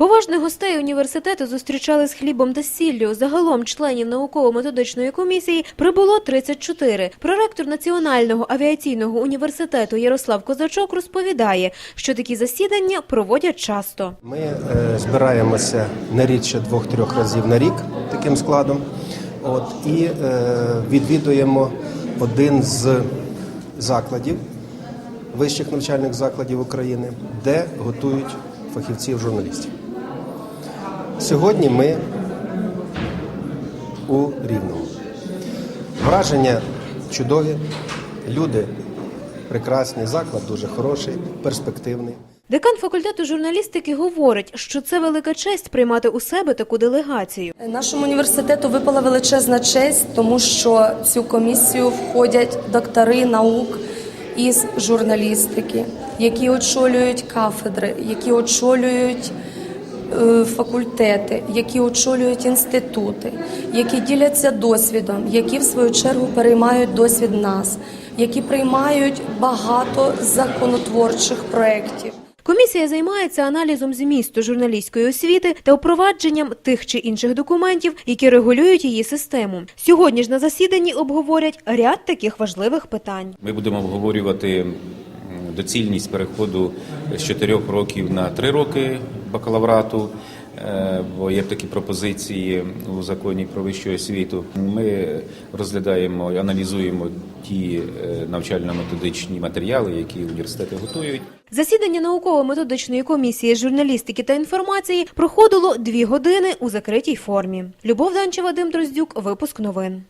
Поважних гостей університету зустрічали з хлібом та сіллю. Загалом членів науково-методичної комісії прибуло 34. Проректор Національного авіаційного університету Ярослав Козачок розповідає, що такі засідання проводять часто. Ми е, збираємося не рідше двох-трьох разів на рік таким складом. От, і е, відвідуємо один з закладів, вищих навчальних закладів України, де готують фахівців журналістів. Сьогодні ми у Рівному. Враження чудові, люди прекрасні, заклад дуже хороший, перспективний. Декан факультету журналістики говорить, що це велика честь приймати у себе таку делегацію. Нашому університету випала величезна честь, тому що в цю комісію входять доктори наук із журналістики, які очолюють кафедри, які очолюють факультети, які очолюють інститути, які діляться досвідом, які в свою чергу переймають досвід нас, які приймають багато законотворчих проєктів. Комісія займається аналізом змісту журналістської освіти та впровадженням тих чи інших документів, які регулюють її систему. Сьогодні ж на засіданні обговорять ряд таких важливих питань. Ми будемо обговорювати доцільність переходу з 4 років на 3 роки бакалаврату. е, Бо є такі пропозиції у законі про вищу освіту. Ми розглядаємо аналізуємо ті е, навчально-методичні матеріали, які університети готують. Засідання науково-методичної комісії журналістики та інформації проходило дві години у закритій формі. Любов Данчева, Вадим Дроздюк, випуск новин.